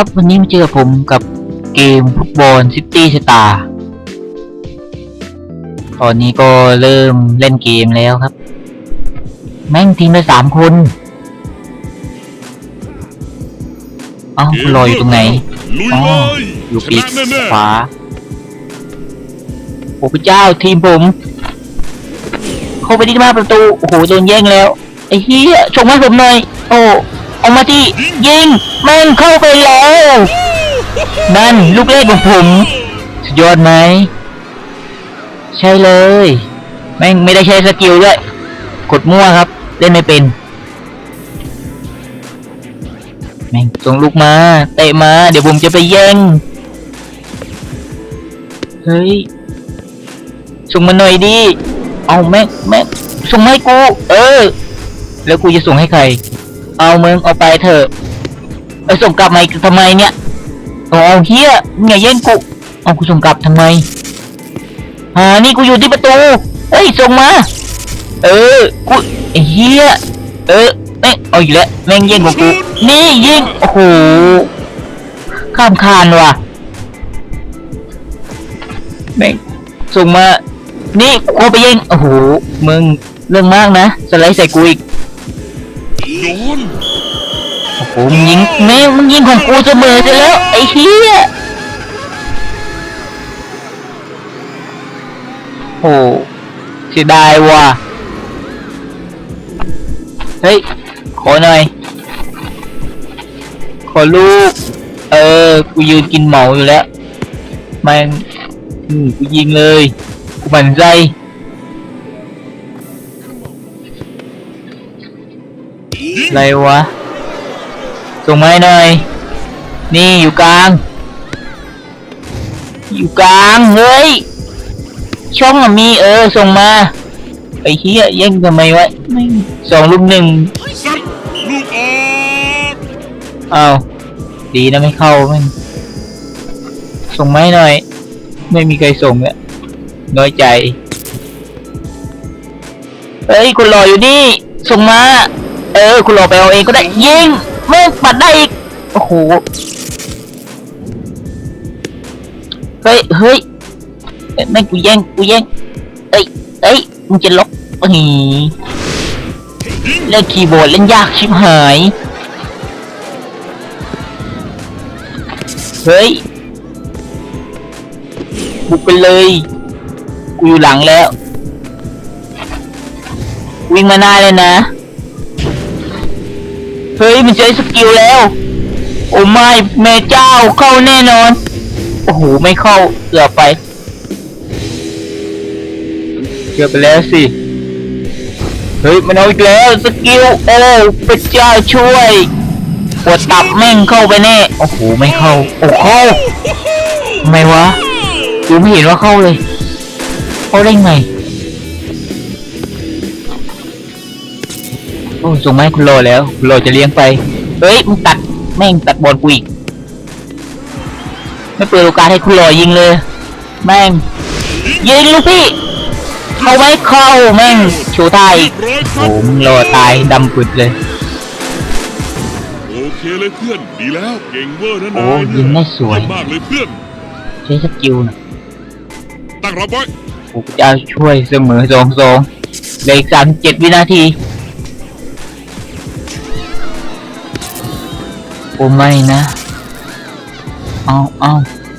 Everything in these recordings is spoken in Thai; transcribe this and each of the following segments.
ครับวันนี้มาเจอผมกับเกมฟุตบอลซิตี้สตาร์ตอนนี้ก็เริ่มเล่นเกมแล้วครับ แม่งทีมละสามคน เอ้าคุณรออยู่ตรงไหนลุยอ๋อเลยอยู่ชปีกนะแน่ขวาโอ้พระเจ้าทีมผมเข้าไปที่หน้าประตู โอ้โหโดนแย่งแล้ว ไอ้เหี้ยชงมาให้ผมหน่อย โอ้ เอามาที่ยิงแม่งเข้าไปแล้ว นั่นลูกเล่นของผม สุดยอดไหม ใช่เลย แม่งไม่ได้ใช้สกิลด้วย กดมั่วครับ เล่นไม่เป็น แม่งส่งลูกมา เตะมา เดี๋ยวผมจะไปแย่ง เฮ้ย ส่งมาหน่อยดิ เอาแม่งแม่งส่งให้กู เออ แล้วกูจะส่งให้ใคร เอามึงเอาไปเถอะไปส่งกลับมาอีกทำไมเนี่ยเอาเอาเฮียมึงอย่าแย่งกูเอากูส่งกลับทำไมอ่านี่กูอยู่ที่ประตูเฮ้ยส่งมา เออกูไอเฮียเออแม่งเอาอีกแล้วแม่งแย่งของกูนี่ยิงโอ้โหข้ามคานว่ะแม่งส่งมา นี่กูไปยิงโอ้โหมึงเรื่องมากนะสไลด์ใส่กูอีก โดนโอ้โหมึงยิงแม่งมึงยิงของกูเสมอไปแล้ว ไอ้เหี้ยโอ้เสียดายว่ะ เฮ้ย ขอหน่อย ขอลูก เออ กูยืนกินเหมาอยู่แล้ว แม่งอืมกูยิงเลย กูหมั่นใจ อะไรวะ ส่งมาให้หน่อย นี่อยู่กลาง อยู่กลาง เฮ้ย ช่องอะมีเออ ส่งมา ไอ้เหี้ยแย่งทำไมวะไม่งสองลูกหนึ่งซัดลูกออกอ้าวดีนะไม่เข้าแม่งส่งมาให้หน่อย ไม่มีใครส่งเนี่ยน้อยใจเฮ้ยคุณรออยู่นี่ ส่งมาเออคุณรอไปเอาเองก็ได้ยิงแม่ปัดได้อีกโอ้โหเฮ้ยเฮ้ยแม่งกูแย่งกูแย่งเอ้ยเอ้ยมึงจะล็อกเฮ้ยเล่นคีย์บอร์ดเล่นยากชิบหายเฮ้ยบุกไปเลย กูอยู่หลังแล้ว วิ่งมาหน้าเลยนะ เฮ้ยมันใช้สกิลแล้ว โอ้ไม่แม่เจ้าเข้าแน่นอน โอ้โห ไม่เข้าเกือบไป เกือบไปแล้วสิ เฮ้ย มันเอาอีกแล้วสกิล โอ้พระเจ้าช่วยปวดตับแม่งเข้าไปแน่ โอ้โห ไม่เข้า โอ้เข้าทำไมวะดูไม่เห็นว่าเข้าเลย เข้าได้ไง อ้ส่งมาให้คุณโลแล้วคุณโลจะเลี้ยงไป เฮ้ยมึงตัดแม่งตัดบอลกูอีกไม่เปิดโอกาสให้คุณโลยิงเลย แม่งยิงลูกพี่เข้าไว้เข้าแม่งชูท่าอีกร้อยคโอ้รับมึงรอตายดำปึดเลยโอเคเลยเพื่อนดีแล้วเก่งเวอร์นะโอ้นายยิงได้สวยเยี่ยมมากเลยเพื่อนใช้สกิลนะตั้งรับไว้โอ้พระเจ้าช่วยเสมอสองสองเหลืออีกสามเจ็ดวินาที โอ้ไม่นะ เอาเอา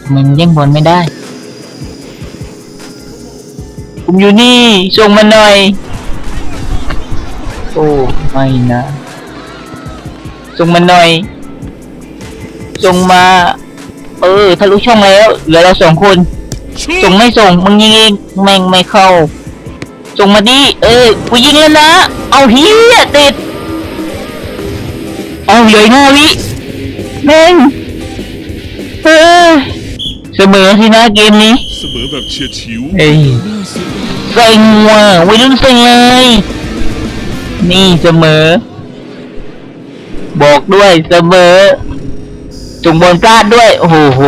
ทำไมมันแย่งบอลไม่ได้ ผมอยู่นี่ส่งมาหน่อย โอ้ไม่นะส่งมาหน่อยส่งมา เออทะลุช่องแล้ว เหลือเราสองคนชุบส่งไม่ส่ง มึงยิงเองแม่งไม่เข้า ส่งมาดิ เออ กูยิงแล้วนะ เอาเฮียติด เอาเหลืออกห้าวิ แม่งเออเสมอสินะเกมนี้เสมอแบบเฉียดฉิวเอ้ยน่าเสียดายเซ็งว่ะวัยรุ่นเซ็งเลย นี่เสมอ บอกด้วยเสมอจงบอลพลาดด้วย โอ้โหโห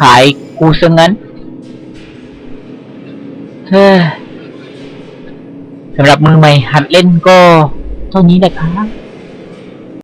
ขายกูซะงั้นเฮ้ยสำหรับมือใหม่หัดเล่นก็เท่านี้แหละครับ